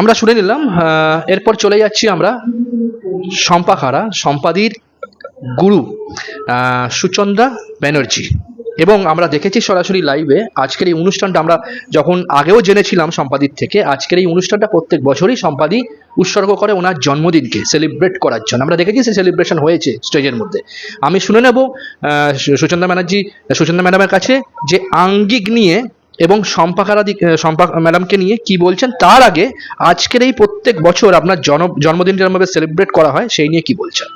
আমরা শুনে নিলাম এরপর চলে যাচ্ছি আমরা শম্পাখারা সম্পাদির গুরু সুচন্দ্রা ব্যানার্জি। এবং আমরা দেখেছি সরাসরি লাইভে আজকের এই অনুষ্ঠানটা আমরা যখন আগেও জেনেছিলাম সম্পাদির থেকে, আজকের এই অনুষ্ঠানটা প্রত্যেক বছরই সম্পাদি উৎসর্গ করে ওনার জন্মদিনকে সেলিব্রেট করার জন্য। আমরা দেখেছি সে সেলিব্রেশন হয়েছে স্টেজের মধ্যে। আমি শুনে নেব সুচন্দ্রা ব্যানার্জি, সুচন্দ্রা ম্যাডামের কাছে যে আঙ্গিক নিয়ে এবং সম্পাকারাদি সম্পা ম্যাডামকে নিয়ে কি বলছেন? তার আগে আজকের এই প্রত্যেক বছর আপনার জন জন্মদিন যেমনভাবে সেলিব্রেট করা হয়, সেই নিয়ে কি বলছেন?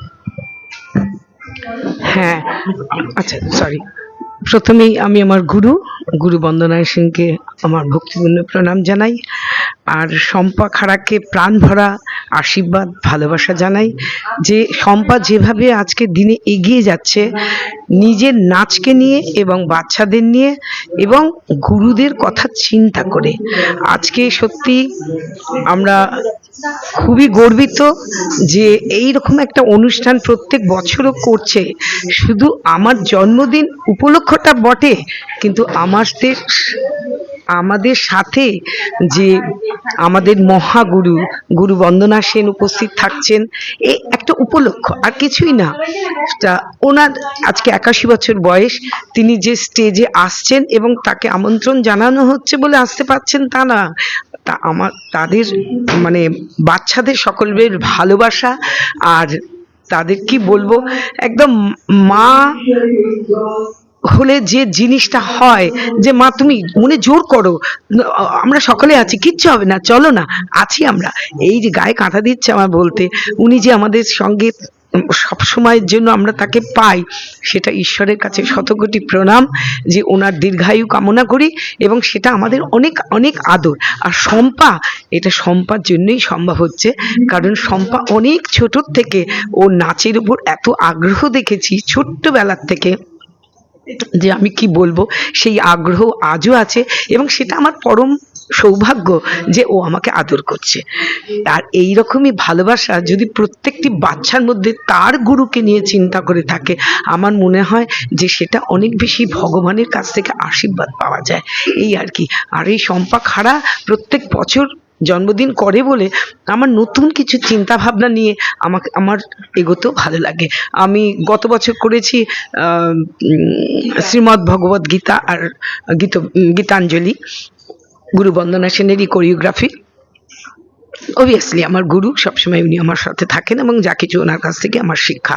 হ্যাঁ আচ্ছা সরি প্রথমেই আমি আমার গুরু গুরু বন্দনায় সিংকে আমার ভক্তিপূর্ণ প্রণাম জানাই। আর শম্পা খাড়াকে প্রাণ ভরা আশীর্বাদ, ভালোবাসা জানাই। যে শম্পা যেভাবে আজকে দিনে এগিয়ে যাচ্ছে, নিজের নাচকে নিয়ে এবং বাচ্চাদের নিয়ে এবং গুরুদের কথা চিন্তা করে। আজকে সত্যি আমরা খুবই গর্বিত যে এই রকম একটা অনুষ্ঠান প্রত্যেক বছরও করছে। শুধু আমার জন্মদিন উপলক্ষটা বটে, কিন্তু আমাদের আমাদের সাথে যে আমাদের মহাগুরু, গুরু বন্দনা সেন উপস্থিত থাকছেন, এ একটা উপলক্ষ, আর কিছুই না। তা ওনার আজকে একাশি বছর বয়স, তিনি যে স্টেজে আসছেন এবং তাকে আমন্ত্রণ জানানো হচ্ছে বলে আসতে পারছেন তা না। তা আমার, তাদের মানে বাচ্চাদের সকলের ভালোবাসা আর তাদের কি বলব, একদম মা হলে যে জিনিসটা হয়, যে মা তুমি মনে জোর করো, আমরা সকলে আছি, কিচ্ছু হবে না, চলো না, আছি আমরা। এই যে গায়ে কাঁথা দিচ্ছে আমার বলতে, উনি যে আমাদের সঙ্গে সব সময়ের জন্য আমরা তাকে পাই, সেটা ঈশ্বরের কাছে শতকোটি প্রণাম, যে ওনার দীর্ঘায়ু কামনা করি, এবং সেটা আমাদের অনেক অনেক আদর। আর শম্পা, এটা শম্পার জন্যই সম্ভব হচ্ছে, কারণ শম্পা অনেক ছোটোর থেকে, ও নাচের উপর এত আগ্রহ দেখেছি, ছোট্টবেলার থেকে। যে আমি কি বলব? সেই আগ্রহ আজও আছে এবং সেটা আমার পরম সৌভাগ্য যে ও আমাকে আদর করছে। আর এই রকমই ভালোবাসা যদি প্রত্যেকটি বাচ্চার মধ্যে তার গুরুকে নিয়ে চিন্তা করে থাকে, আমার মনে হয় যে সেটা অনেক বেশি ভগবানের কাছ থেকে আশীর্বাদ পাওয়া যায়। এই আর কি। আর এই সম্পা খাড়া প্রত্যেক বছর জন্মদিন করে বলে আমার নতুন কিছু চিন্তা ভাবনা নিয়ে আমাকে, আমার এগোতেও ভালো লাগে। আমি গত বছর করেছি শ্রীমদ্ ভগবত গীতা আর গীত গীতাঞ্জলি গুরু বন্দনা সেনেরই কোরিওগ্রাফি অবভিয়াসলি আমার গুরু সবসময় উনি আমার সাথে থাকেন এবং যা কিছু ওনার কাছ থেকে আমার শিক্ষা।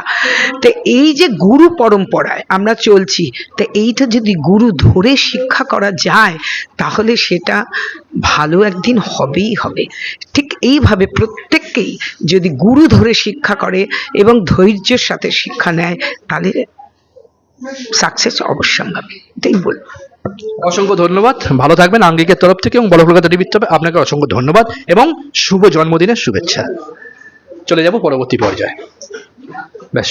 তো এই যে গুরু পরম্পরায় আমরা চলছি, তো এইটা যদি গুরু ধরে শিক্ষা করা যায়, তাহলে সেটা ভালো একদিন হবেই হবে। ঠিক এইভাবে প্রত্যেককেই যদি গুরু ধরে শিক্ষা করে এবং ধৈর্যের সাথে শিক্ষা নেয়, তাহলে সাকসেস অবশ্যম্ভাবী। এটাই বলব। অসংখ্য ধন্যবাদ। ভালো থাকবেন আঙ্গিকের তরফ থেকে এবং বড় কলকাতা টিভির তরফে আপনাকে অসংখ্য ধন্যবাদ এবং শুভ জন্মদিনের শুভেচ্ছা। চলে যাব পরবর্তী পর্যায়ে। ব্যাস।